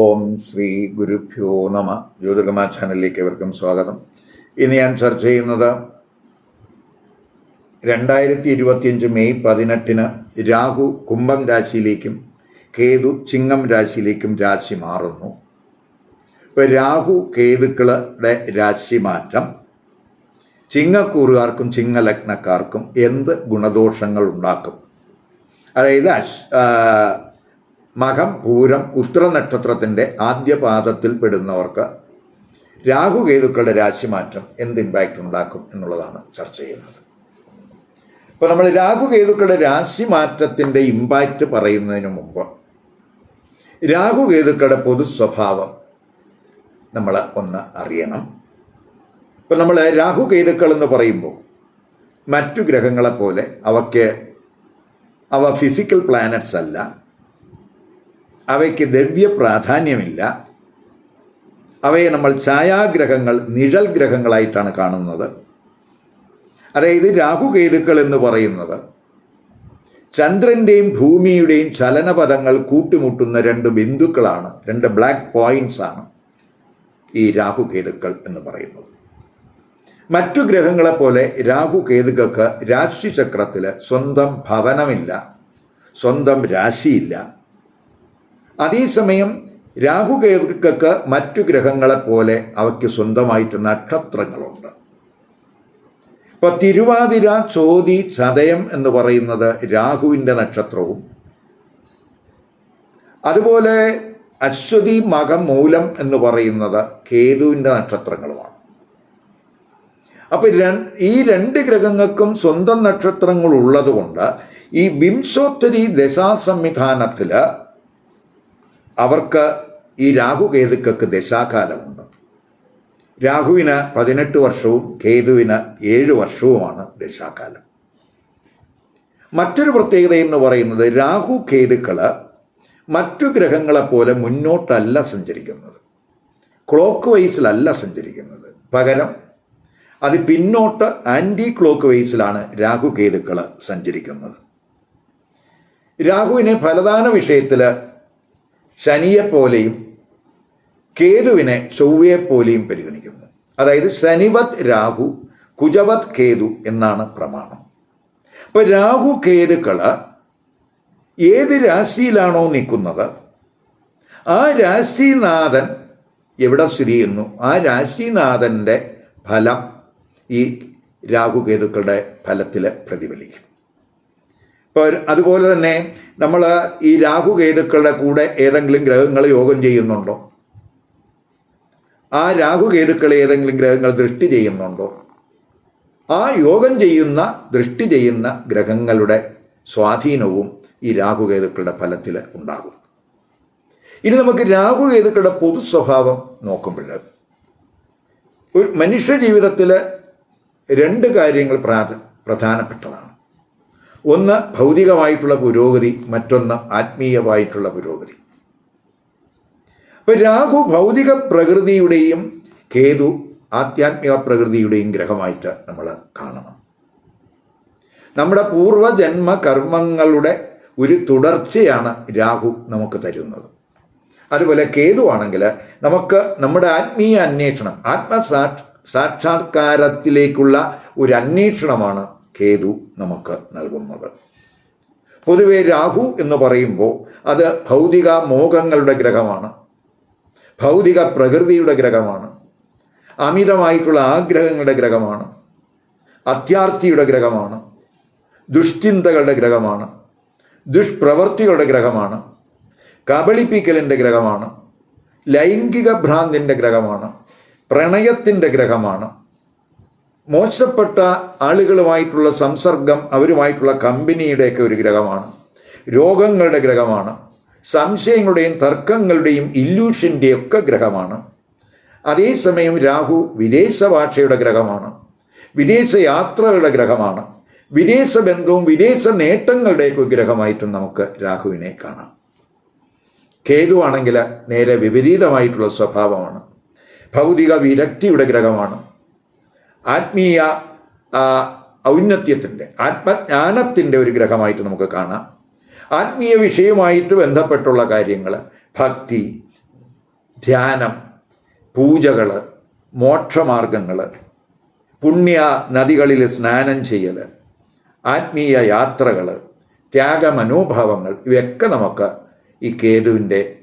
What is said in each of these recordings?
ഓം ശ്രീ ഗുരുഭ്യോ നമ. ജ്യോതിർഗമ ചാനലിലേക്ക് എവർക്കും സ്വാഗതം. ഇന്ന് ഞാൻ ചർച്ച ചെയ്യുന്നത് രണ്ടായിരത്തി ഇരുപത്തിയഞ്ച് മെയ് പതിനെട്ടിന് രാഹു കുംഭം രാശിയിലേക്കും കേതു ചിങ്ങം രാശിയിലേക്കും രാശി മാറുന്നു. ഇപ്പോൾ രാഹു കേതുക്കളുടെ രാശി മാറ്റം. ചിങ്ങക്കൂറുകാർക്കും ചിങ്ങലഗ്നക്കാർക്കും എന്ത് ഗുണദോഷങ്ങൾ ഉണ്ടാക്കും അതായത് മകം പൂരം ഉത്ര നക്ഷത്രത്തിന്റെ ആദ്യ പാദത്തിൽ പെടുന്നവർക്ക് രാഹുകേതുക്കളുടെ രാശിമാറ്റം എന്ത് ഇമ്പാക്റ്റ് ഉണ്ടാക്കും എന്നുള്ളതാണ് ചർച്ച ചെയ്യുന്നത്. ഇപ്പോൾ നമ്മൾ രാഹുകേതുക്കളുടെ രാശിമാറ്റത്തിന്റെ ഇമ്പാക്റ്റ് പറയുന്നതിന് മുമ്പ് രാഹുകേതുക്കളുടെ പൊതു സ്വഭാവം നമ്മൾ ഒന്ന് അറിയണം. ഇപ്പം നമ്മൾ രാഹുകേതുക്കൾ എന്ന് പറയുമ്പോൾ മറ്റു ഗ്രഹങ്ങളെപ്പോലെ അവയ്ക്ക് അവ ഫിസിക്കൽ പ്ലാനറ്റ്സ് അല്ല. അവയ്ക്ക് ദ്രവ്യ പ്രാധാന്യമില്ല. അവയെ നമ്മൾ ഛായാഗ്രഹങ്ങൾ നിഴൽ ഗ്രഹങ്ങളായിട്ടാണ് കാണുന്നത്. അതായത് രാഹുകേതുക്കൾ എന്ന് പറയുന്നത് ചന്ദ്രന്റെയും ഭൂമിയുടെയും ചലനപഥങ്ങൾ കൂട്ടിമുട്ടുന്ന രണ്ട് ബിന്ദുക്കളാണ് രണ്ട് ബ്ലാക്ക് പോയിന്റ്സ് ആണ് ഈ രാഹുകേതുക്കൾ എന്ന് പറയുന്നത്. മറ്റു ഗ്രഹങ്ങളെപ്പോലെ രാഹുകേതുക്കൾക്ക് രാഹു കേതുക്കൾക്ക് രാശിചക്രത്തിൽ സ്വന്തം ഭവനമില്ല സ്വന്തം രാശിയില്ല. അതേസമയം രാഹുകേതുക്കൾക്ക് മറ്റു ഗ്രഹങ്ങളെപ്പോലെ അവയ്ക്ക് സ്വന്തമായിട്ട് നക്ഷത്രങ്ങളുണ്ട്. ഇപ്പൊ തിരുവാതിര ചോതി ചതയം എന്ന് പറയുന്നത് രാഹുവിന്റെ നക്ഷത്രവും അതുപോലെ അശ്വതി മകം മൂലം എന്ന് പറയുന്നത് കേതുവിന്റെ നക്ഷത്രങ്ങളുമാണ്. അപ്പൊ ഈ രണ്ട് ഗ്രഹങ്ങൾക്കും സ്വന്തം നക്ഷത്രങ്ങൾ ഉള്ളതുകൊണ്ട് ഈ വിംശോത്തരി ദശാ സംവിധാനത്തിൽ അവർക്ക് ഈ രാഹു കേതുക്കൾക്ക് ദശാകാലമുണ്ട്. രാഹുവിന് പതിനെട്ട് വർഷവും കേതുവിന് ഏഴ് വർഷവുമാണ് ദശാകാലം. മറ്റൊരു പ്രത്യേകത എന്ന് പറയുന്നത് രാഹു കേതുക്കൾ മറ്റു ഗ്രഹങ്ങളെപ്പോലെ മുന്നോട്ടല്ല സഞ്ചരിക്കുന്നത്. ക്ലോക്ക് വൈസിലല്ല സഞ്ചരിക്കുന്നത്. പകരം അത് പിന്നോട്ട് ആന്റി ക്ലോക്ക് വൈസിലാണ് രാഹു കേതുക്കൾ സഞ്ചരിക്കുന്നത്. രാഹുവിനെ ഫലദാന വിഷയത്തിൽ ശനിയെപ്പോലെയും കേതുവിനെ ചൊവ്വയെപ്പോലെയും പരിഗണിക്കുന്നു. അതായത് ശനിവത് രാഹു കുജവത് കേതു എന്നാണ് പ്രമാണം. അപ്പോൾ രാഹു കേതുക്കൾ ഏത് രാശിയിലാണോ നിൽക്കുന്നത്? ആ രാശിനാഥൻ എവിടെ സ്ഥിതി ചെയ്യുന്നു? ആ രാശിനാഥന്റെ ഫലം ഈ രാഹുകേതുക്കളുടെ ഫലത്തിൽ പ്രതിഫലിക്കും. ഇപ്പോൾ അതുപോലെ തന്നെ നമ്മൾ ഈ രാഹുകേതുക്കളുടെ കൂടെ ഏതെങ്കിലും ഗ്രഹങ്ങൾ യോഗം ചെയ്യുന്നുണ്ടോ? ആ രാഹുകേതുക്കളെ ഏതെങ്കിലും ഗ്രഹങ്ങൾ ദൃഷ്ടി ചെയ്യുന്നുണ്ടോ? ആ യോഗം ചെയ്യുന്ന ദൃഷ്ടി ചെയ്യുന്ന ഗ്രഹങ്ങളുടെ സ്വാധീനവും ഈ രാഹുകേതുക്കളുടെ ഫലത്തിൽ ഉണ്ടാകും. ഇനി നമുക്ക് രാഹുകേതുക്കളുടെ പൊതു സ്വഭാവം നോക്കുമ്പോൾ ഒരു മനുഷ്യ ജീവിതത്തിൽ രണ്ട് കാര്യങ്ങൾ പ്രാധ പ്രധാനപ്പെട്ടതാണ്. ഒന്ന് ഭൗതികമായിട്ടുള്ള പുരോഗതി മറ്റൊന്ന് ആത്മീയമായിട്ടുള്ള പുരോഗതി. അപ്പം രാഹു ഭൗതിക പ്രകൃതിയുടെയും കേതു ആധ്യാത്മിക പ്രകൃതിയുടെയും ഗ്രഹമായിട്ട് നമ്മൾ കാണണം. നമ്മുടെ പൂർവജന്മ കർമ്മങ്ങളുടെ ഒരു തുടർച്ചയാണ് രാഹു നമുക്ക് തരുന്നത്. അതുപോലെ കേതുവാണെങ്കിൽ നമുക്ക് നമ്മുടെ ആത്മീയ അന്വേഷണം ആത്മസാ സാക്ഷാത്കാരത്തിലേക്കുള്ള ഒരു അന്വേഷണമാണ് കേതു നമുക്ക് നൽകുന്നത്. പൊതുവെ രാഹു എന്ന് പറയുമ്പോൾ അത് ഭൗതിക മോഹങ്ങളുടെ ഗ്രഹമാണ്. ഭൗതിക പ്രകൃതിയുടെ ഗ്രഹമാണ്. അമിതമായിട്ടുള്ള ആഗ്രഹങ്ങളുടെ ഗ്രഹമാണ്. അത്യാർത്ഥിയുടെ ഗ്രഹമാണ്. ദുഷ്ചിന്തകളുടെ ഗ്രഹമാണ്. ദുഷ്പ്രവർത്തികളുടെ ഗ്രഹമാണ്. കബളിപ്പിക്കലിന്റെ ഗ്രഹമാണ്. ലൈംഗിക ഭ്രാന്തിന്റെ ഗ്രഹമാണ്. പ്രണയത്തിന്റെ ഗ്രഹമാണ്. മോശപ്പെട്ട ആളുകളുമായിട്ടുള്ള സംസർഗം അവരുമായിട്ടുള്ള കമ്പനിയുടെയൊക്കെ ഒരു ഗ്രഹമാണ്. രോഗങ്ങളുടെ ഗ്രഹമാണ്. സംശയങ്ങളുടെയും തർക്കങ്ങളുടെയും ഇല്യൂഷന്റെയൊക്കെ ഗ്രഹമാണ്. അതേസമയം രാഹു വിദേശ ഭാഷയുടെ ഗ്രഹമാണ്. വിദേശ യാത്രകളുടെ ഗ്രഹമാണ്. വിദേശ ബന്ധവും വിദേശ നേട്ടങ്ങളുടെയൊക്കെ ഗ്രഹമായിട്ടും നമുക്ക് രാഹുവിനെ കാണാം. കേതുവാണെങ്കിൽ നേരെ വിപരീതമായിട്ടുള്ള സ്വഭാവമാണ്. ഭൗതിക വിരക്തിയുടെ ഗ്രഹമാണ്. ആത്മീയ ഔന്നത്യത്തിന്റെ ആത്മജ്ഞാനത്തിന്റെ ഒരു ഗ്രഹമായിട്ട് നമുക്ക് കാണാം. ആത്മീയ വിഷയമായിട്ട് ബന്ധപ്പെട്ടുള്ള കാര്യങ്ങൾ ഭക്തി ധ്യാനം പൂജകൾ മോക്ഷമാർഗങ്ങൾ പുണ്യ നദികളിൽ സ്നാനം ചെയ്യൽ ആത്മീയ യാത്രകൾ ത്യാഗമനോഭാവങ്ങൾ ഇവയൊക്കെ നമുക്ക് ഈ കേതുവിന്റെ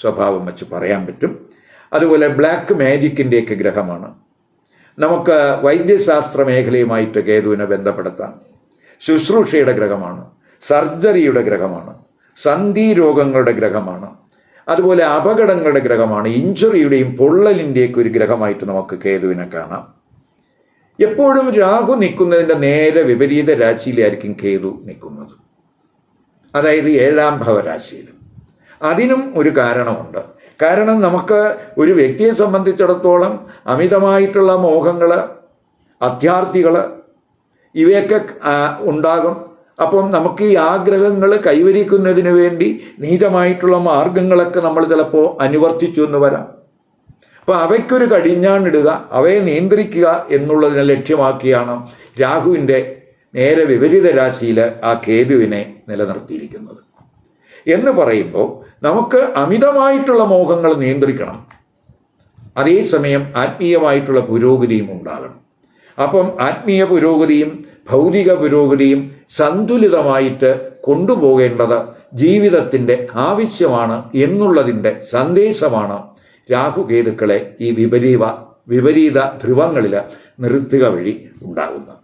സ്വഭാവം വെച്ച് പറയാൻ പറ്റും. അതുപോലെ ബ്ലാക്ക് മാജിക്കിന്റെയൊക്കെ ഗ്രഹമാണ്. നമുക്ക് വൈദ്യശാസ്ത്ര മേഖലയുമായിട്ട് കേതുവിനെ ബന്ധപ്പെടുത്താം. ശുശ്രൂഷയുടെ ഗ്രഹമാണ് സർജറിയുടെ ഗ്രഹമാണ് സന്ധി രോഗങ്ങളുടെ ഗ്രഹമാണ് അതുപോലെ അപകടങ്ങളുടെ ഗ്രഹമാണ് ഇഞ്ചുറിയുടെയും പൊള്ളലിന്റെയൊക്കെ ഒരു ഗ്രഹമായിട്ട് നമുക്ക് കേതുവിനെ കാണാം. എപ്പോഴും രാഹു നിൽക്കുന്നതിന്റെ നേരെ വിപരീത രാശിയിലായിരിക്കും കേതു നിൽക്കുന്നത്. അതായത് ഏഴാം ഭവരാശിയിൽ അതിനും ഒരു കാരണമുണ്ട്. കാരണം നമുക്ക് ഒരു വ്യക്തിയെ സംബന്ധിച്ചിടത്തോളം അമിതമായിട്ടുള്ള മോഹങ്ങൾ അത്യാർത്ഥികൾ ഇവയൊക്കെ ഉണ്ടാകും. അപ്പം നമുക്ക് ഈ ആഗ്രഹങ്ങൾ കൈവരിക്കുന്നതിന് വേണ്ടി നീചമായിട്ടുള്ള മാർഗങ്ങളൊക്കെ നമ്മൾ ചിലപ്പോൾ അനുവർത്തിച്ചു എന്ന് വരാം. അപ്പോൾ അവയ്ക്കൊരു കടിഞ്ഞാണിടുക അവയെ നിയന്ത്രിക്കുക എന്നുള്ളതിനെ ലക്ഷ്യമാക്കിയാണ് രാഹുവിന്റെ നേരെ വിപരീത രാശിയിൽ ആ കേതുവിനെ നിലനിർത്തിയിരിക്കുന്നത്. എന്ന് പറയുമ്പോൾ നമുക്ക് അമിതമായിട്ടുള്ള മോഹങ്ങൾ നിയന്ത്രിക്കണം. അതേസമയം ആത്മീയമായിട്ടുള്ള പുരോഗതിയും ഉണ്ടാകണം. അപ്പം ആത്മീയ പുരോഗതിയും ഭൗതിക പുരോഗതിയും സന്തുലിതമായിട്ട് കൊണ്ടുപോകേണ്ടത് ജീവിതത്തിന്റെ ആവശ്യമാണ് എന്നുള്ളതിന്റെ സന്ദേശമാണ് രാഹുകേതുക്കളെ ഈ വിപരീത വിപരീത ധ്രുവങ്ങളിൽ നിർത്തുക വഴി ഉണ്ടാകുന്നത്.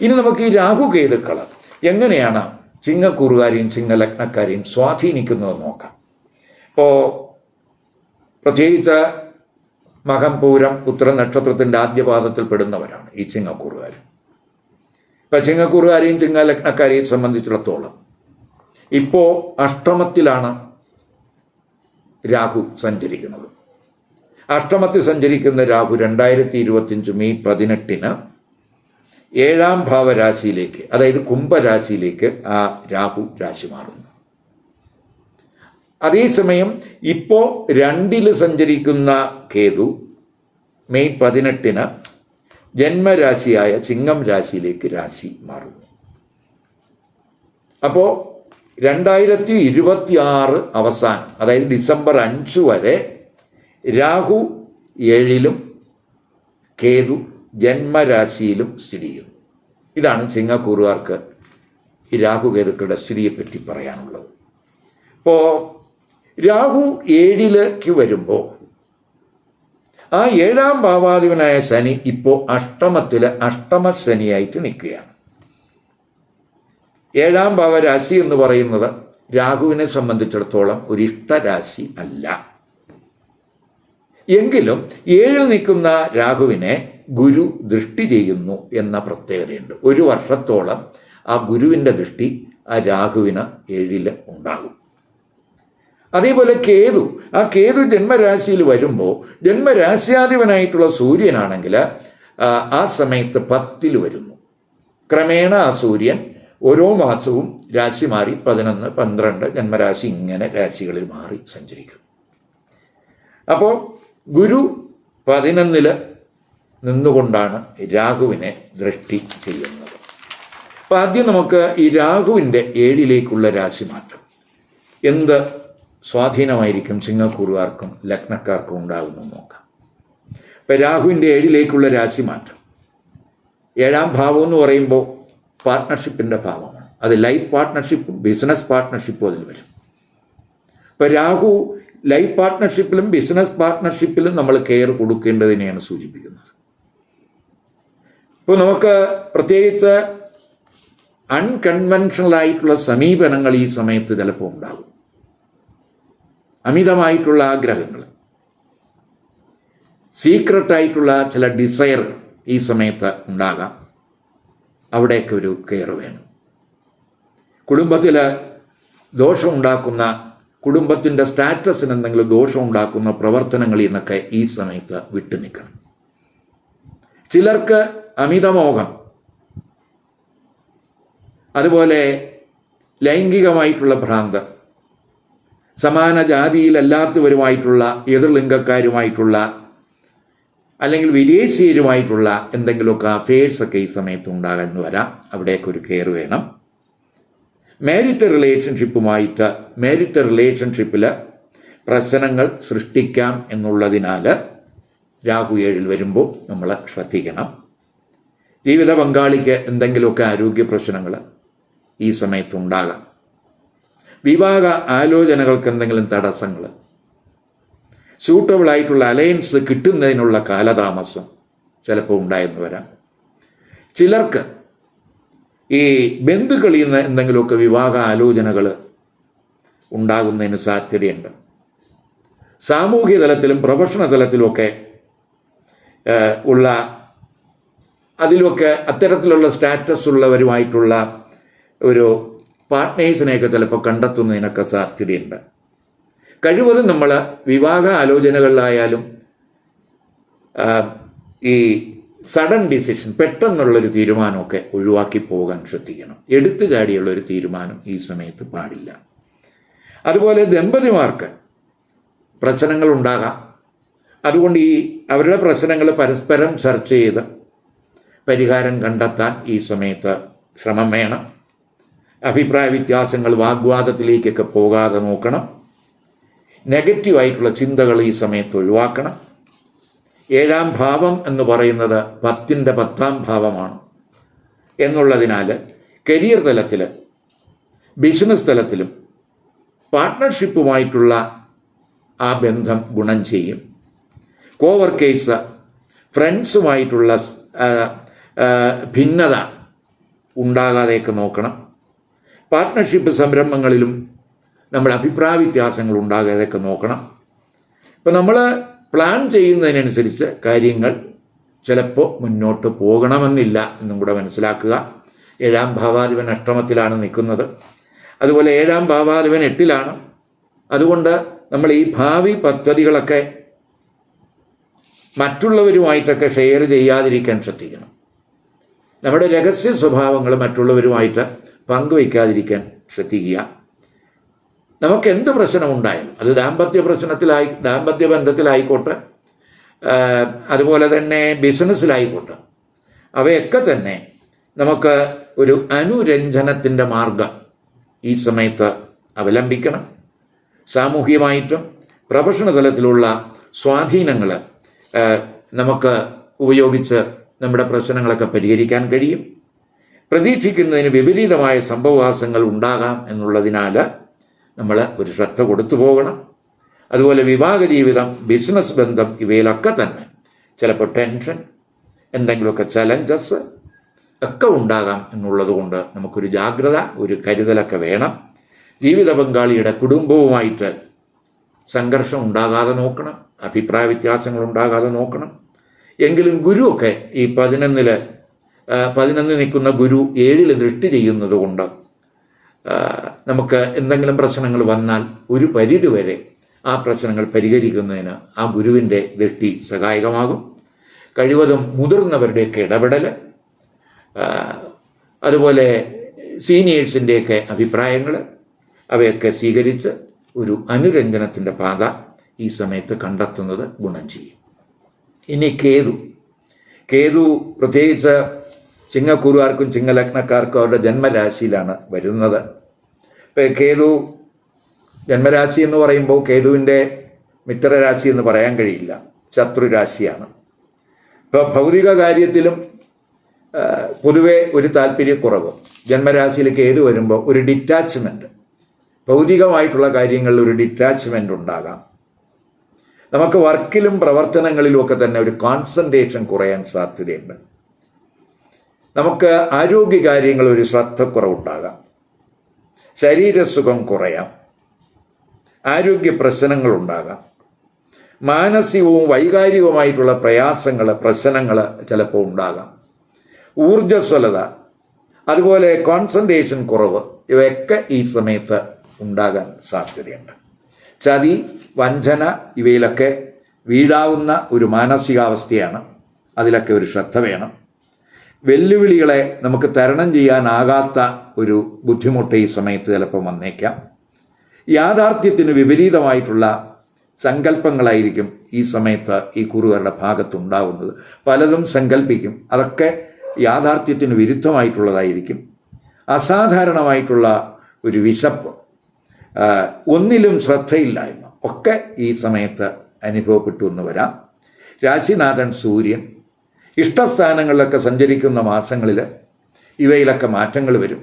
ഇനി നമുക്ക് ഈ രാഹുകേതുക്കൾ എങ്ങനെയാണ് ചിങ്ങക്കൂറുകാരെയും ചിങ്ങലഗ്നക്കാരെയും സ്വാധീനിക്കുന്നത് നോക്കാം. ഇപ്പോൾ പ്രത്യേകിച്ച് മകം പൂരം ഉത്തര നക്ഷത്രത്തിന്റെ ആദ്യപാദത്തിൽ പെടുന്നവരാണ് ഈ ചിങ്ങക്കൂറുകാർ ഇപ്പം ചിങ്ങക്കൂറുകാരെയും ചിങ്ങലഗ്നക്കാരെയും സംബന്ധിച്ചിടത്തോളം ഇപ്പോൾ അഷ്ടമത്തിലാണ് രാഹു സഞ്ചരിക്കുന്നത്. അഷ്ടമത്തിൽ സഞ്ചരിക്കുന്ന രാഹു രണ്ടായിരത്തി ഇരുപത്തിയഞ്ച് മെയ് പതിനെട്ടിന് ഏഴാം ഭാവരാശിയിലേക്ക് അതായത് കുംഭരാശിയിലേക്ക് ആ രാഹു രാശി മാറുന്നു. അതേസമയം ഇപ്പോൾ രണ്ടിൽ സഞ്ചരിക്കുന്ന കേതു മെയ് പതിനെട്ടിന് ജന്മരാശിയായ ചിങ്ങം രാശിയിലേക്ക് രാശി മാറുന്നു. അപ്പോൾ രണ്ടായിരത്തി ഇരുപത്തി ആറ് അവസാനം അതായത് ഡിസംബർ അഞ്ച് വരെ രാഹു ഏഴിലും കേതു ജന്മരാശിയിലും സ്ഥിതി ചെയ്യുന്നു. ഇതാണ് ചിങ്ങക്കൂറുകാർക്ക് ഈ രാഹുകേതുക്കളുടെ സ്ഥിതിയെപ്പറ്റി പറയാനുള്ളത്. അപ്പോൾ രാഹു ഏഴിലേക്ക് വരുമ്പോൾ ആ ഏഴാം ഭാവാധിപനായ ശനി ഇപ്പോൾ അഷ്ടമത്തിലെ അഷ്ടമ ശനിയായിട്ട് നിൽക്കുകയാണ്. ഏഴാം ഭാവരാശി എന്ന് പറയുന്നത് രാഹുവിനെ സംബന്ധിച്ചിടത്തോളം ഒരു ഇഷ്ടരാശി അല്ല. എങ്കിലും ഏഴിൽ നിൽക്കുന്ന രാഹുവിനെ ഗുരു ദൃഷ്ടി ചെയ്യുന്നു എന്ന പ്രത്യേകതയുണ്ട്. ഒരു വർഷത്തോളം ആ ഗുരുവിന്റെ ദൃഷ്ടി ആ രാഹുവിന് ഏഴിൽ ഉണ്ടാകും. അതേപോലെ കേതു. ആ കേതു ജന്മരാശിയിൽ വരുമ്പോൾ ജന്മരാശ്യാധിപനായിട്ടുള്ള സൂര്യനാണെങ്കിൽ ആ, സമയത്ത് പത്തിൽ വരുന്നു. ക്രമേണ ആ സൂര്യൻ ഓരോ മാസവും രാശി മാറി പതിനൊന്ന് പന്ത്രണ്ട് ജന്മരാശി ഇങ്ങനെ രാശികളിൽ മാറി സഞ്ചരിക്കും. അപ്പോൾ ഗുരു പതിനൊന്നിൽ നിന്നുകൊണ്ടാണ് രാഹുവിനെ ദൃഷ്ടി ചെയ്യുന്നത്. അപ്പം ആദ്യം നമുക്ക് ഈ രാഹുവിന്റെ ഏഴിലേക്കുള്ള രാശിമാറ്റം. എന്ത് സ്വാധീനമായിരിക്കും ചിങ്ങക്കൂറുകാർക്കും ലഗ്നക്കാർക്കും ഉണ്ടാകുമെന്ന് നോക്കാം. ഇപ്പം രാഹുവിന്റെ ഏഴിലേക്കുള്ള രാശിമാറ്റം. ഏഴാം ഭാവം എന്ന് പറയുമ്പോൾ പാർട്ട്ണർഷിപ്പിന്റെ ഭാവമാണ്. അത് ലൈഫ് പാർട്ട്ണർഷിപ്പും ബിസിനസ് പാർട്ട്ണർഷിപ്പും അതിൽ വരും. ഇപ്പം രാഹു ലൈഫ് പാർട്ട്ണർഷിപ്പിലും ബിസിനസ് പാർട്ട്ണർഷിപ്പിലും നമ്മൾ കെയർ കൊടുക്കേണ്ടതിനെയാണ് സൂചിപ്പിക്കുന്നത്. ഇപ്പോൾ നമുക്ക് പ്രത്യേകിച്ച് അൺകൺവെൻഷണൽ ആയിട്ടുള്ള സമീപനങ്ങൾ ഈ സമയത്ത് ചിലപ്പോൾ ഉണ്ടാകും. അമിതമായിട്ടുള്ള ആഗ്രഹങ്ങൾ. സീക്രട്ടായിട്ടുള്ള ചില ഡിസയർ ഈ സമയത്ത് ഉണ്ടാകാം. അവിടെയൊക്കെ ഒരു കെയർ വേണം. കുടുംബത്തിൽ ദോഷമുണ്ടാക്കുന്ന കുടുംബത്തിന്റെ സ്റ്റാറ്റസിന് എന്തെങ്കിലും ദോഷമുണ്ടാക്കുന്ന പ്രവർത്തനങ്ങളിൽ നിന്നൊക്കെ ഈ സമയത്ത് വിട്ടു നിൽക്കണം. ചിലർക്ക് അമിതമോഹം അതുപോലെ ലൈംഗികമായിട്ടുള്ള ഭ്രാന്ത് സമാന ജാതിയിലല്ലാത്തവരുമായിട്ടുള്ള എതിർലിംഗക്കാരുമായിട്ടുള്ള അല്ലെങ്കിൽ വിദേശീയരുമായിട്ടുള്ള എന്തെങ്കിലുമൊക്കെ അഫയേഴ്സൊക്കെ ഈ സമയത്ത് ഉണ്ടാകാൻ വരാം. ഒരു കെയർ വേണം. മാരിറ്റൽ റിലേഷൻഷിപ്പുമായിട്ട് മേരിറ്റ് റിലേഷൻഷിപ്പിൽ പ്രശ്നങ്ങൾ സൃഷ്ടിക്കാം എന്നുള്ളതിനാൽ രാഹു ഏഴിൽ വരുമ്പോൾ നമ്മൾ ശ്രദ്ധിക്കണം. ജീവിത പങ്കാളിക്ക് എന്തെങ്കിലുമൊക്കെ ആരോഗ്യ പ്രശ്നങ്ങൾ ഈ സമയത്തുണ്ടാകാം വിവാഹ ആലോചനകൾക്ക് എന്തെങ്കിലും തടസ്സങ്ങൾ. സൂട്ടബിൾ ആയിട്ടുള്ള അലയൻസ് കിട്ടുന്നതിനുള്ള കാലതാമസം ചിലപ്പോൾ ഉണ്ടായെന്ന് വരാം. ചിലർക്ക് ഈ ബന്ധുക്കളിൽ നിന്ന് എന്തെങ്കിലുമൊക്കെ വിവാഹ ആലോചനകൾ ഉണ്ടാകുന്നതിന് സാധ്യതയുണ്ട്. സാമൂഹ്യ തലത്തിലും പ്രൊഫഷണൽ തലത്തിലുമൊക്കെ ഉള്ള അതിലൊക്കെ അത്തരത്തിലുള്ള സ്റ്റാറ്റസ് ഉള്ളവരുമായിട്ടുള്ള ഒരു പാർട്ട്നേഴ്സിനെയൊക്കെ ചിലപ്പോൾ കണ്ടെത്തുന്നതിനൊക്കെ സാധ്യതയുണ്ട്. കഴിവതും നമ്മൾ വിവാഹ ആലോചനകളിലായാലും ഈ സഡൻ ഡിസിഷൻ പെട്ടെന്നുള്ളൊരു തീരുമാനമൊക്കെ ഒഴിവാക്കി പോകാൻ ശ്രദ്ധിക്കണം. എടുത്തു ചാടിയുള്ള ഒരു തീരുമാനം ഈ സമയത്ത് പാടില്ല. അതുപോലെ ദമ്പതിമാർക്ക് പ്രശ്നങ്ങൾ ഉണ്ടാകാം അതുകൊണ്ട് ഈ അവരുടെ പ്രശ്നങ്ങൾ പരസ്പരം ചർച്ച ചെയ്ത് പരിഹാരം കണ്ടെത്താൻ ഈ സമയത്ത് ശ്രമം വേണം. അഭിപ്രായ വ്യത്യാസങ്ങൾ വാഗ്വാദത്തിലേക്കൊക്കെ പോകാതെ നോക്കണം. നെഗറ്റീവായിട്ടുള്ള ചിന്തകൾ ഈ സമയത്ത് ഒഴിവാക്കണം. ഏഴാം ഭാവം എന്ന് പറയുന്നത് പത്തിന്റെ പത്താം ഭാവമാണ്. എന്നുള്ളതിനാൽ കരിയർ തലത്തിൽ ബിസിനസ് തലത്തിലും പാർട്ട്ണർഷിപ്പുമായിട്ടുള്ള ആ ബന്ധം ഗുണം ചെയ്യും. കോവർക്കേഴ്സ് ഫ്രണ്ട്സുമായിട്ടുള്ള ഭിന്നത ഉണ്ടാകാതെയൊക്കെ നോക്കണം. പാർട്ട്ണർഷിപ്പ് സംരംഭങ്ങളിലും നമ്മൾ അഭിപ്രായ വ്യത്യാസങ്ങൾ ഉണ്ടാകാതെയൊക്കെ നോക്കണം. ഇപ്പം നമ്മൾ പ്ലാൻ ചെയ്യുന്നതിനനുസരിച്ച് കാര്യങ്ങൾ ചിലപ്പോൾ മുന്നോട്ട് പോകണമെന്നില്ല എന്നും കൂടെ മനസ്സിലാക്കുക. ഏഴാം ഭാവാധിപൻ അഷ്ടമത്തിലാണ് നിൽക്കുന്നത്. അതുപോലെ ഏഴാം ഭാവാധിപൻ എട്ടിലാണ്. അതുകൊണ്ട് നമ്മൾ ഈ ഭാവി പദ്ധതികളൊക്കെ മറ്റുള്ളവരുമായിട്ടൊക്കെ ഷെയർ ചെയ്യാതിരിക്കാൻ ശ്രദ്ധിക്കണം. നമ്മുടെ രഹസ്യ സ്വഭാവങ്ങൾ മറ്റുള്ളവരുമായിട്ട് പങ്കുവയ്ക്കാതിരിക്കാൻ ശ്രദ്ധിക്കുക. നമുക്ക് എന്ത് പ്രശ്നമുണ്ടായാലും അത് ദാമ്പത്യ പ്രശ്നത്തിലായി ദാമ്പത്യ ബന്ധത്തിലായിക്കോട്ടെ അതുപോലെ തന്നെ ബിസിനസ്സിലായിക്കോട്ടെ അവയൊക്കെ തന്നെ നമുക്ക് ഒരു അനുരഞ്ജനത്തിന്റെ മാർഗം ഈ സമയത്ത് അവലംബിക്കണം. സാമൂഹികമായിട്ടും പ്രൊഫഷണൽ തലത്തിലുള്ള സ്വാധീനങ്ങൾ നമുക്ക് ഉപയോഗിച്ച് നമ്മുടെ പ്രശ്നങ്ങളൊക്കെ പരിഹരിക്കാൻ കഴിയും. പ്രതീക്ഷിക്കുന്നതിന് വിപരീതമായ സംഭവവാസങ്ങൾ ഉണ്ടാകാം എന്നുള്ളതിനാൽ നമ്മൾ ഒരു ശ്രദ്ധ കൊടുത്തു പോകണം. അതുപോലെ വിവാഹ ജീവിതം ബിസിനസ് ബന്ധം ഇവയിലൊക്കെ തന്നെ. ചിലപ്പോൾ ടെൻഷൻ എന്തെങ്കിലുമൊക്കെ ചലഞ്ചസ് ഒക്കെ ഉണ്ടാകാം എന്നുള്ളതുകൊണ്ട് നമുക്കൊരു ജാഗ്രത ഒരു കരുതലൊക്കെ വേണം. ജീവിത പങ്കാളിയുടെ കുടുംബവുമായിട്ട് സംഘർഷം ഉണ്ടാകാതെ നോക്കണം അഭിപ്രായ വ്യത്യാസങ്ങൾ ഉണ്ടാകാതെ നോക്കണം. എങ്കിലും ഗുരുവൊക്കെ ഈ പതിനൊന്നിൽ ആ, പതിനൊന്ന് നിൽക്കുന്ന ഗുരു ഏഴിൽ ദൃഷ്ടി ചെയ്യുന്നത് കൊണ്ട് നമുക്ക് എന്തെങ്കിലും പ്രശ്നങ്ങൾ വന്നാൽ ഒരു പരിധിവരെ ആ പ്രശ്നങ്ങൾ പരിഹരിക്കുന്നതിന് ആ ഗുരുവിന്റെ ദൃഷ്ടി സഹായകമാകും. കഴിവതും മുതിർന്നവരുടെയൊക്കെ ഇടപെടൽ അതുപോലെ സീനിയേഴ്സിന്റെയൊക്കെ അഭിപ്രായങ്ങൾ അവയൊക്കെ സ്വീകരിച്ച് ഒരു അനുരഞ്ജനത്തിന്റെ പാത ഈ സമയത്ത് കണ്ടെത്തുന്നത് ഗുണം ചെയ്യും. ഇനി കേതു. കേതു പ്രത്യേകിച്ച് ചിങ്ങക്കുറുകാർക്കും ചിങ്ങലഗ്നക്കാർക്കും അവരുടെ ജന്മരാശിയിലാണ് വരുന്നത്. ഇപ്പം കേതു ജന്മരാശി എന്ന് പറയുമ്പോൾ കേതുവിന്റെ മിത്രരാശി എന്ന് പറയാൻ കഴിയില്ല. ശത്രുരാശിയാണ് ഇപ്പോൾ ഭൗതിക കാര്യത്തിലും പൊതുവെ ഒരു താല്പര്യക്കുറവ്. ജന്മരാശിയിൽ കേതു വരുമ്പോൾ ഒരു ഡിറ്റാച്ച്മെന്റ് ഭൗതികമായിട്ടുള്ള കാര്യങ്ങളിൽ ഒരു ഡിറ്റാച്ച്മെന്റ് ഉണ്ടാകാം. നമുക്ക് വർക്കിലും പ്രവർത്തനങ്ങളിലും ഒക്കെ തന്നെ ഒരു കോൺസെൻട്രേഷൻ കുറയാൻ സാധ്യതയുണ്ട്. നമുക്ക് ആരോഗ്യകാര്യങ്ങൾ ഒരു ശ്രദ്ധക്കുറവുണ്ടാകാം. ശരീരസുഖം കുറയാം. ആരോഗ്യ പ്രശ്നങ്ങൾ ഉണ്ടാകാം മാനസികവും വൈകാരികവുമായിട്ടുള്ള പ്രയാസങ്ങൾ പ്രശ്നങ്ങൾ ചിലപ്പോൾ ഉണ്ടാകാം. ഊർജസ്വലത അതുപോലെ കോൺസെൻട്രേഷൻ കുറവ് ഇവയൊക്കെ ഈ സമയത്ത് ഉണ്ടാകാൻ സാധ്യതയുണ്ട്. ചതി വഞ്ചന ഇവയിലൊക്കെ വീഴാവുന്ന ഒരു മാനസികാവസ്ഥയാണ്. അതിലൊക്കെ ഒരു ശ്രദ്ധ വേണം. വെല്ലുവിളികളെ നമുക്ക് തരണം ചെയ്യാനാകാത്ത ഒരു ബുദ്ധിമുട്ട് ഈ സമയത്ത് ചിലപ്പോൾ വന്നേക്കാം. യാഥാർത്ഥ്യത്തിന് വിപരീതമായിട്ടുള്ള സങ്കല്പങ്ങളായിരിക്കും ഈ സമയത്ത് ഈ കുറുവരുടെ ഭാഗത്തുണ്ടാവുന്നത്. പലതും സങ്കല്പിക്കും. അതൊക്കെ യാഥാർത്ഥ്യത്തിന് വിരുദ്ധമായിട്ടുള്ളതായിരിക്കും. അസാധാരണമായിട്ടുള്ള ഒരു വിശപ്പ് ഒന്നിലും ശ്രദ്ധയില്ലായ്മ ഒക്കെ ഈ സമയത്ത് അനുഭവപ്പെട്ടു എന്ന് വരാം. രാശിനാഥൻ സൂര്യൻ ഇഷ്ടസ്ഥാനങ്ങളിലൊക്കെ സഞ്ചരിക്കുന്ന മാസങ്ങളിൽ ഇവയിലൊക്കെ മാറ്റങ്ങൾ വരും.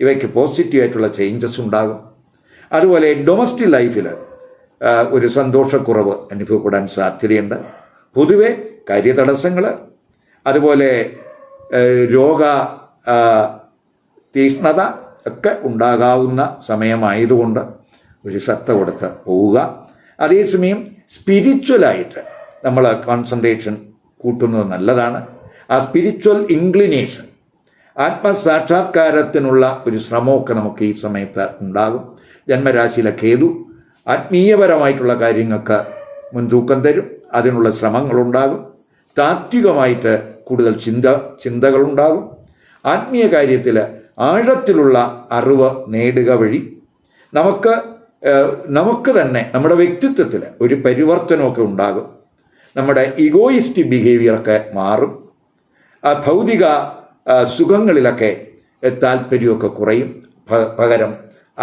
ഇവയ്ക്ക് പോസിറ്റീവായിട്ടുള്ള ചേഞ്ചസ് ഉണ്ടാകും. അതുപോലെ ഡൊമസ്റ്റിക് ലൈഫിൽ ഒരു സന്തോഷക്കുറവ് അനുഭവപ്പെടാൻ സാധ്യതയുണ്ട്. പൊതുവെ കാര്യതടസ്സങ്ങൾ അതുപോലെ രോഗ തീഷ്ണത ഒക്കെ ഉണ്ടാകാവുന്ന സമയമായതുകൊണ്ട് ഒരു ശ്രദ്ധ കൊടുത്ത് പോവുക. അതേസമയം സ്പിരിച്വലായിട്ട് നമ്മൾ കോൺസെൻട്രേഷൻ കൂട്ടുന്നത് നല്ലതാണ്. ആ സ്പിരിച്വൽ ഇൻക്ലിനേഷൻ ആത്മസാക്ഷാത്കാരത്തിനുള്ള ഒരു ശ്രമമൊക്കെ നമുക്ക് ഈ സമയത്ത് ഉണ്ടാകും. ജന്മരാശിയിലെ കേതു ആത്മീയപരമായിട്ടുള്ള കാര്യങ്ങൾക്ക് മുൻതൂക്കം തരും. അതിനുള്ള ശ്രമങ്ങളുണ്ടാകും. താത്വികമായിട്ട് കൂടുതൽ ചിന്ത ചിന്തകളുണ്ടാകും. ആത്മീയ കാര്യത്തിൽ ആഴത്തിലുള്ള അറിവ് നേടുക വഴി നമുക്ക് നമുക്ക് തന്നെ നമ്മുടെ വ്യക്തിത്വത്തിൽ ഒരു പരിവർത്തനമൊക്കെ ഉണ്ടാകും. നമ്മുടെ ഇഗോയിസ്റ്റ് ബിഹേവിയറൊക്കെ മാറും. ഭൗതിക സുഖങ്ങളിലൊക്കെ താല്പര്യമൊക്കെ കുറയും. പകരം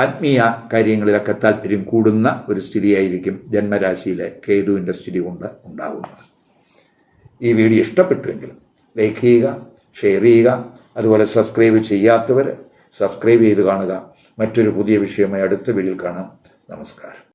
ആത്മീയ കാര്യങ്ങളിലൊക്കെ താല്പര്യം കൂടുന്ന ഒരു സ്ഥിതിയായിരിക്കും ജന്മരാശിയിലെ കേതുവിന്റെ സ്ഥിതി കൊണ്ട് ഉണ്ടാകുന്നത് ഈ വീഡിയോ ഇഷ്ടപ്പെട്ടുവെങ്കിൽ ലൈക്ക് ചെയ്യുക ഷെയർ ചെയ്യുക അതുപോലെ സബ്സ്ക്രൈബ് ചെയ്യാത്തവർ സബ്സ്ക്രൈബ് ചെയ്ത് കാണുക. മറ്റൊരു പുതിയ വിഷയമായി അടുത്ത വീഡിയോയിൽ കാണാം. നമസ്കാരം.